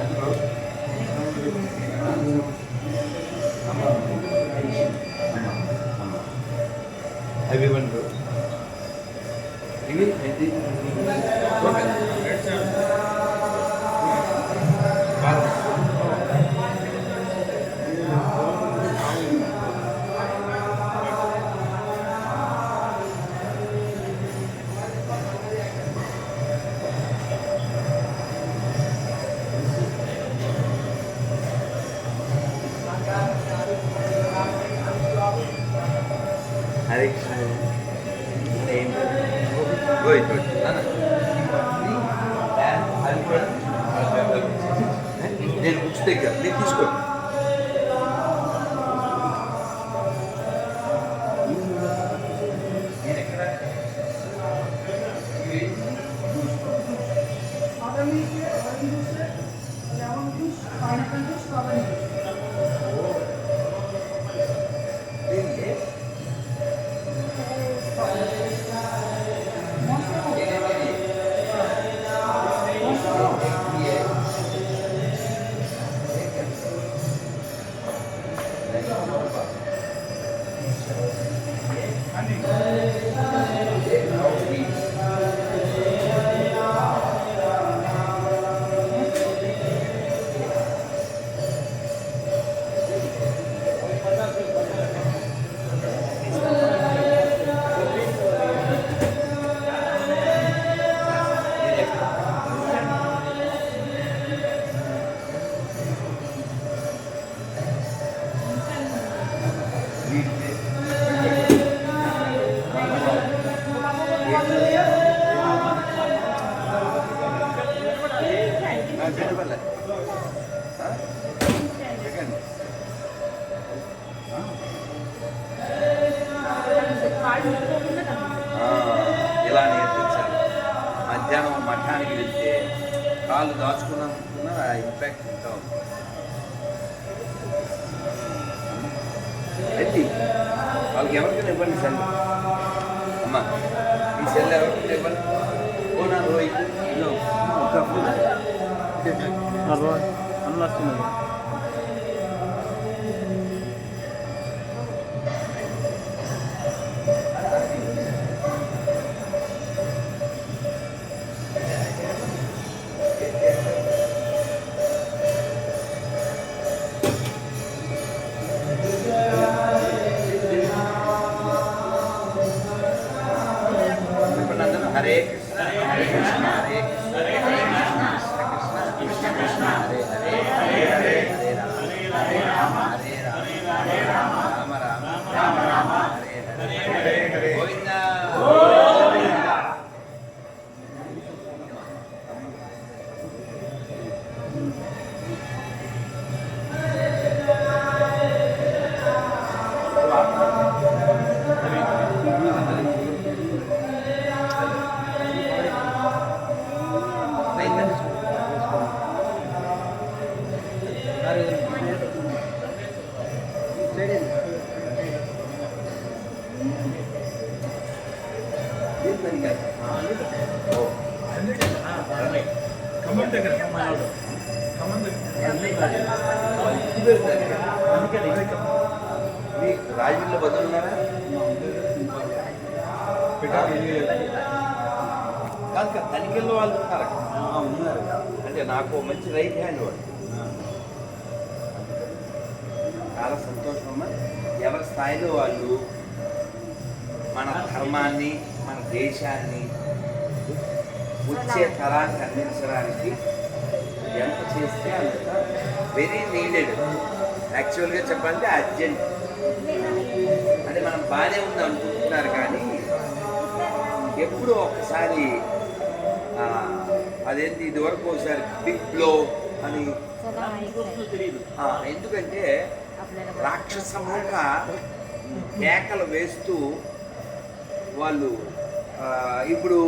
ಎಂದು ఇలా నేర్పించాలి మధ్యాహ్నం మఠానికి వెళ్తే కాళ్ళు దాచుకున్నానుకున్నా ఆ ఇంపాక్ట్ ఉంటా ఉంది. వాళ్ళకి ఎవరికైనా ఇవ్వండి సెల్. అమ్మా ఈ సెల్ ఎవరికైనా ఇవ్వండి. పోనా రోహిత్ ఇదో ఒక అన్న వస్తున్నది ఇప్పుడు అందరూ హరే కృష్ణ ఖమ్మం దగ్గర ఖమ్మం మీకు రాజుల్లో బదులున్నారా కాదు. కాదు తనిఖీల్లో వాళ్ళు ఉన్నారు. ఉన్నారు. అంటే నాకు మంచి రైట్ హ్యాండ్ వాడు. చాలా సంతోషమమ్మా. ఎవరి స్థాయిలో వాళ్ళు మన ధర్మాన్ని మన దేశాన్ని వచ్చే తరానికి అందించడానికి ఎంత చేస్తే అంత వెరీ నీడెడ్ యాక్చువల్గా చెప్పాలంటే అర్జెంట్ అంటే మనం బాగానే ఉంది అనుకుంటున్నారు కానీ ఎప్పుడో ఒకసారి అదేంటి ఇది వరకు ఒకసారి బిగ్ బ్లో అని ఎందుకంటే రాక్షసముగా కేకలు వేస్తూ వాళ్ళు ఇప్పుడు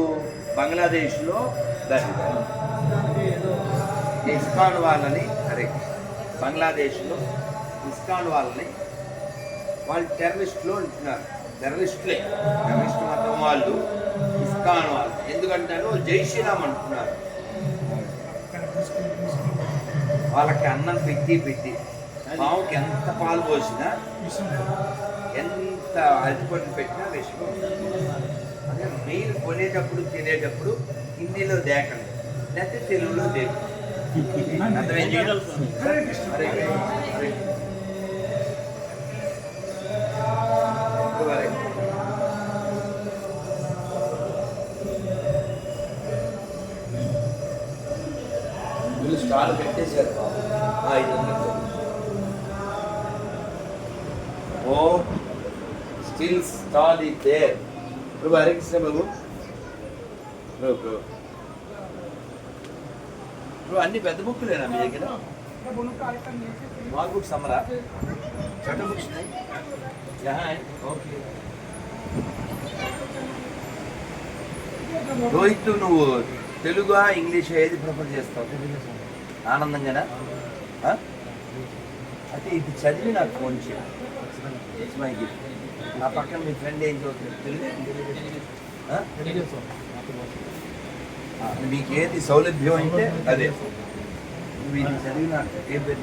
బంగ్లాదేశ్లో దాని ఇస్కాన్ వాళ్ళని అరే బంగ్లాదేశ్లో ఇస్కాన్ వాళ్ళని వాళ్ళు టెర్రరిస్టులు అంటున్నారు టెర్రరిస్టులే. టెర్రరిస్ట్ మతం వాళ్ళు ఇస్కాన్ వాళ్ళు. ఎందుకంటారు జై శ్రీరామ్ అంటున్నారు. వాళ్ళకి అన్నం పెట్టి పెట్టి ఆ? పావుకి ఎంత పాలు పోసినా ఎంత అరటిపండు పెట్టినా విషయం అంటే మీరు కొనేటప్పుడు తినేటప్పుడు హిందీలో దేకండి లేకపోతే తెలుగులో దేకండి అర్థమైంది? స్టాల్ పెట్టేశారు పాపం. ఆ, ఓ still stall is there. Prabhu Harikrishna Babu Prabhu. Prabhu Prabhu. అన్ని పెద్ద బుక్కులేనా మీ దగ్గర? మాల్ సమరా. అమ్మరా చోట బుక్స్ ఓకే. రోహిత్ నువ్వు తెలుగు ఇంగ్లీష్ ఏది ప్రిఫర్ చేస్తావు? ఆనందంగానా? అయితే ఇది చదివి నాకు ఫోన్ చేయాలి గిఫ్ట్ నా పక్కన మీ ఫ్రెండ్ ఏం చదువుతుంది మీకు ఏది సౌలభ్యం అయితే అదే. నువ్వు ఇది చదివి నాకు పేరు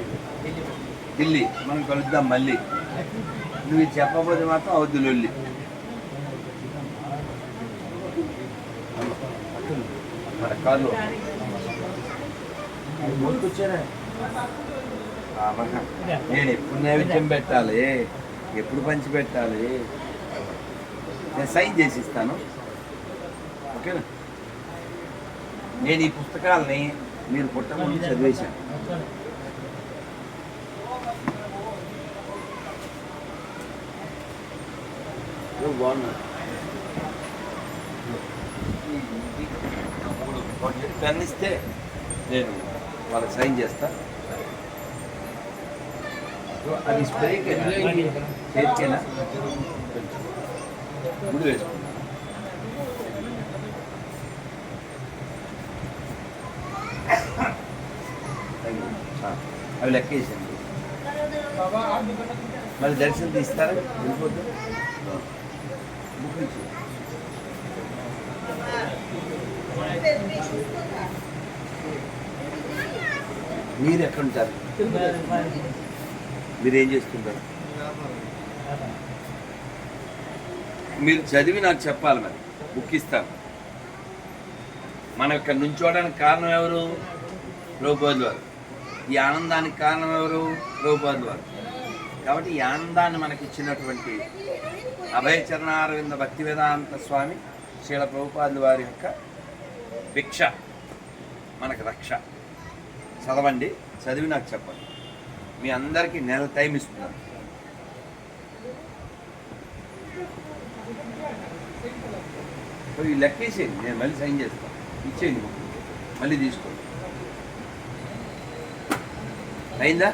ఢిల్లీ. మనం కలుద్దాం మళ్ళీ. నువ్వు ఇది చెప్పకపోతే మాత్రం అవద్దు లొల్లి. మన కాళ్ళు వచ్చారా నేను. ఎప్పుడు నైవేద్యం పెట్టాలి ఎప్పుడు పంచి పెట్టాలి నేను సైన్ చేసి ఇస్తాను ఓకేనా? నేను ఈ పుస్తకాలని మీరు పుట్టముందు చదివేశాను. నువ్వు బాగున్నా పెన్ ఇస్తే నేను వాళ్ళకి సైన్ చేస్తా. అది స్ప్రేకేనా అవి లెక్క వేసాను మరి దర్శనం తీస్తారా? వెళ్ళిపోతే? మీరు ఎక్కడ ఉంటారు? మీరేం చేస్తుంటారు? మీరు చదివి నాకు చెప్పాలి మరి. బుక్ ఇస్తాను మనం ఇక్కడ నుంచోడానికి కారణం ఎవరు? ప్రభుపాదులు వారు ఈ ఆనందానికి కారణం ఎవరు? ప్రభుపాదులు వారు కాబట్టి ఈ ఆనందాన్ని మనకి ఇచ్చినటువంటి అభయచరణారవింద భక్తి వేదాంత స్వామి శ్రీల ప్రభుపాదులు వారి యొక్క భిక్ష మనకు రక్ష. చదవండి చదివి నాకు చెప్పండి. మీ అందరికీ నెల టైం ఇస్తున్నాను. సో ఈ లెక్కేసేయండి నేను మళ్ళీ సైన్ చేస్తాను ఇచ్చేయండి మాకు. మళ్ళీ తీసుకోండి. అయిందా?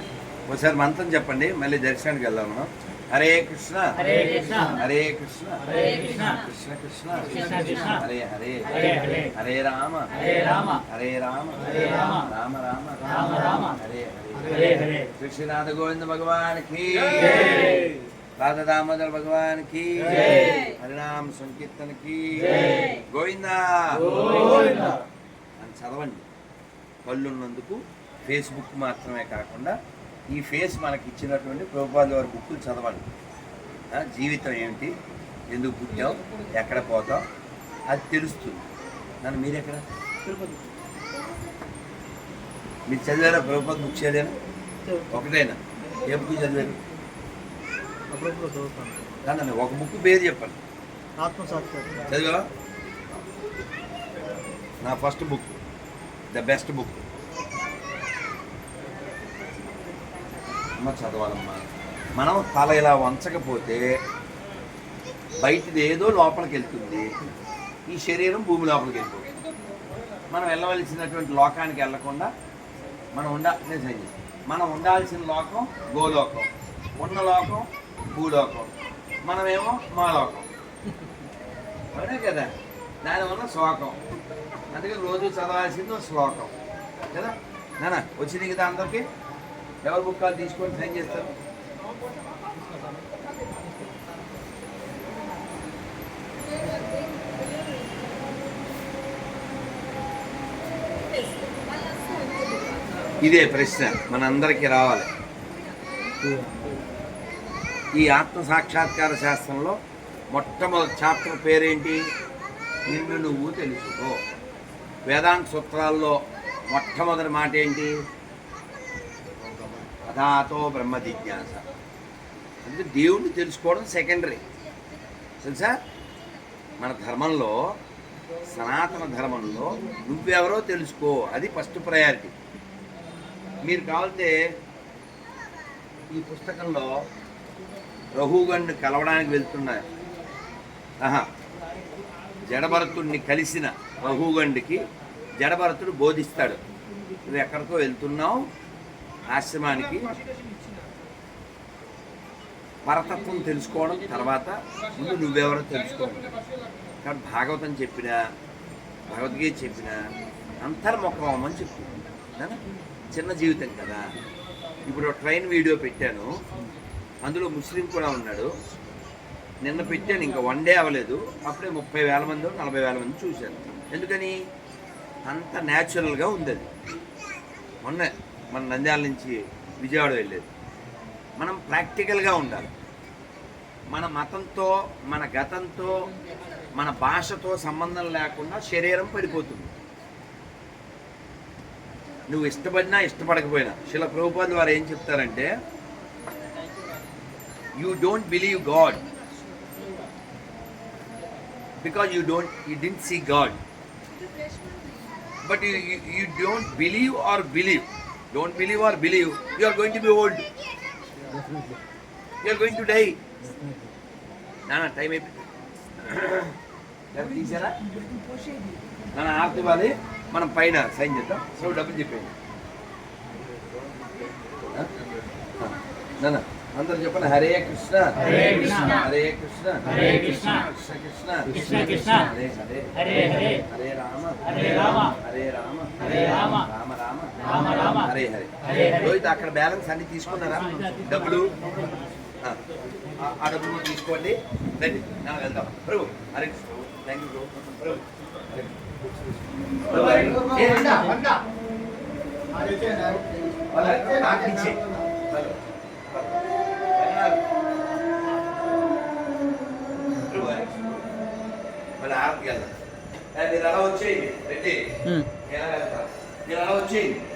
ఒకసారి మంత్రం చెప్పండి. మళ్ళీ దర్శనానికి వెళ్దాం మనం. హరే కృష్ణ. హరే కృష్ణ. హరే కృష్ణ. హరే కృష్ణ. కృష్ణ కృష్ణ. కృష్ణ కృష్ణ. హరే హరే. హరే హరే. హరే రామ. హరే రామ. హరే రామ. హరే రామ. రామ రామ. రామ రామ. హరే హరే. కృష్ణనాథ గోవింద భగవాన్కి రాధా దామోదర్ భగవాన్కి. హరినామ సంకీర్తన కి. గోవిందా. అని చదవండి. కళ్ళున్నందుకు ఫేస్బుక్ మాత్రమే కాకుండా ఈ ఫేస్ మనకి ఇచ్చినటువంటి ప్రభుపాద వారి బుక్కులు చదవండి. జీవితం ఏమిటి? ఎందుకు పుట్టావు? ఎక్కడ పోతావు? అది తెలుస్తుంది. నన్ను మీరెక్కడ? తిరుపతి. మీరు చదివారా ప్రభుపాద బుక్ చదివారా? ఒకటేనా? ఏ బుక్ చదివారు? అప్పుడప్పుడు చదువుతాను. కాదండి ఒక బుక్ పేరు చెప్పండి. ఆత్మసాక్షి. చదివా నా first book the best book అమ్మ చదవాలమ్మా. మనం తల ఇలా వంచకపోతే బయటిది ఏదో లోపలికి వెళ్తుంది ఈ శరీరం భూమి లోపలికి వెళ్ళిపోతుంది. మనం వెళ్ళవలసినటువంటి లోకానికి వెళ్ళకుండా మనం ఉండ నేను. మనం ఉండాల్సిన లోకం గోలోకం. ఉన్న లోకం భూలోకం. మనమేమో మా లోకం అవునే కదా? దానివల్ల శ్లోకం అందుకే రోజు చదవాల్సింది శ్లోకం కదా? నానా వచ్చింది కదా అందరికి? ఎవరు బుక్కాలు తీసుకొని సైన్ చేస్తారు? ఇదే ప్రశ్న. మనందరికీ రావాలి. ఈ ఆత్మ సాక్షాత్కార శాస్త్రంలో మొట్టమొదటి చాప్టర్ పేరేంటి? నిన్ను నువ్వు తెలుసుకో. వేదాంత సూత్రాల్లో మొట్టమొదటి మాట ఏంటి? అధాతో బ్రహ్మ జిజ్ఞాస. అంటే దేవుణ్ణి తెలుసుకోవడం సెకండరీ తెలుసా? మన ధర్మంలో సనాతన ధర్మంలో నువ్వెవరో తెలుసుకో. అది ఫస్ట్ ప్రయారిటీ మీరు కావాలంటే ఈ పుస్తకంలో రఘుగణ్ణి కలవడానికి వెళ్తున్నారు ఆహా జడభరతుడిని కలిసిన రఘుగండికి జడభరతుడు బోధిస్తాడు. నువ్వు ఎక్కడికో వెళ్తున్నావు? ఆశ్రమానికి? పరతత్వం తెలుసుకోవడం తర్వాత ముందు నువ్వెవరో తెలుసుకోవడం. కానీ భాగవతం చెప్పినా భగవద్గీత చెప్పినా అంతర్ముఖం అవ్వమని చెప్తుంది చిన్న జీవితం కదా. ఇప్పుడు ట్రైన్ వీడియో పెట్టాను. అందులో ముస్లిం కూడా ఉన్నాడు. నిన్న పెట్టాను ఇంకా వన్ డే అవ్వలేదు. అప్పుడే ముప్పై వేల మంది నలభై వేల మంది చూశాను ఎందుకని? అంత న్యాచురల్గా ఉంది అది. మొన్న మన నంద్యాల నుంచి విజయవాడ వెళ్ళేది. మనం ప్రాక్టికల్గా ఉండాలి. మన మతంతో మన గతంతో మన భాషతో సంబంధం లేకుండా శరీరం పడిపోతుంది. నువ్వు ఇష్టపడినా ఇష్టపడకపోయినా. శిల ప్రభుపాద వారు ఏం చెప్తారంటే You don't believe God because you don't you didn't see God but you don't believe or believe don't believe or believe you are going to be old you are going to die నాన్న time అయిపోయింది డబ్బు తీసారా నాన్న ఆర్తి ఇవ్వాలి మనం పైన sign చేద్దాం so డబ్బులు చెప్పేయండి ఆ? ఆ. నాన్న అందరు చెప్పండి హరే కృష్ణ హరే కృష్ణ. హరే కృష్ణ హరే కృష్ణ. కృష్ణ కృష్ణ కృష్ణ కృష్ణ. హరే హరే హరే హరే హరే రామ హరే రామ. హరే రామ హరే రామ. రామ రామ రామ రామ. హరే హరే. రోహిత్ అక్కడ బ్యాలెన్స్ అన్ని తీసుకున్నారా డబ్బులు ఆ, డబ్బులు కూడా తీసుకోండి రండి నా వెళ్దాం ప్రభు హరే కృష్ణ థ్యాంక్ యూ ప్రభు హరే ఆరతికి వెళ్దాం మీరు అలా వచ్చేయండి రెడ్డి. నేను వెళ్తాను మీరు అలా వచ్చేయండి